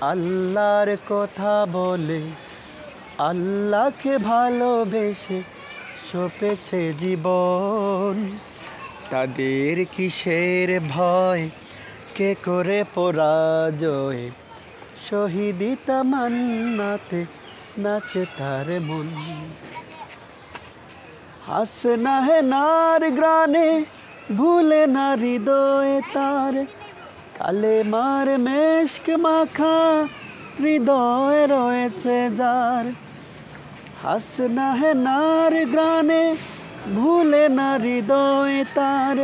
আল্লাহর কথা বলে, আল্লাহকে ভালোবেসে সপেছে জীবন। তাদের কিসের ভয়? কে করে পরাজয়? শহীদি তামান্নাতে নাচে তার মন। হাসনা হে নার গ্রানে ভুলে না হৃদয় তার কালে মার মেশক মাখা হৃদয় রয়েছে যার। হাসনা হে নার গ্রানে ভুলে না হৃদয় তার।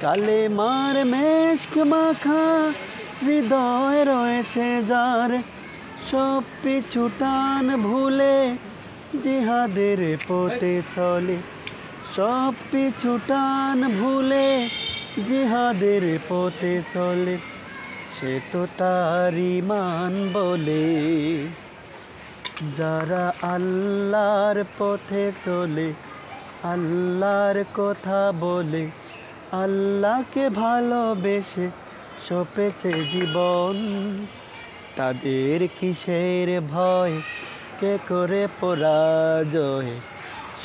কালে মার মেশক মাখা হৃদয় রয়েছে যার। সব পিছু টান ভুলে জিহাদের পথে চলে। সব পিছু টান ভুলে জিহাদের পথে চলে, সে তো তারই মান বলে। যারা আল্লাহর পথে চলে, আল্লাহর কথা বলে, আল্লাহকে ভালোবেসে সপেছে জীবন। তাদের কিসের ভয়, কে করে পরাজয়?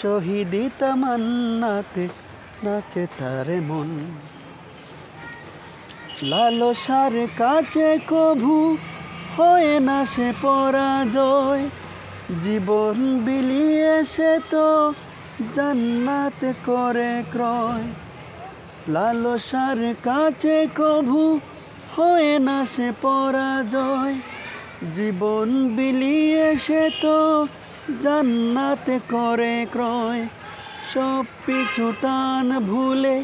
শহীদি তামান্নাতে নাচে তার মন। লালসার কাছে কভু, হয় না সে পরাজয়। জীবন বিলিয়ে সে তো জান্নাত করে ক্রয়। লালসার কাছে কভু, হয় না সে পরাজয়। জীবন বিলিয়ে সে তো জান্নাত করে ক্রয়। সব পিছু টান ভুলে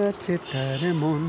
আছে তার মন।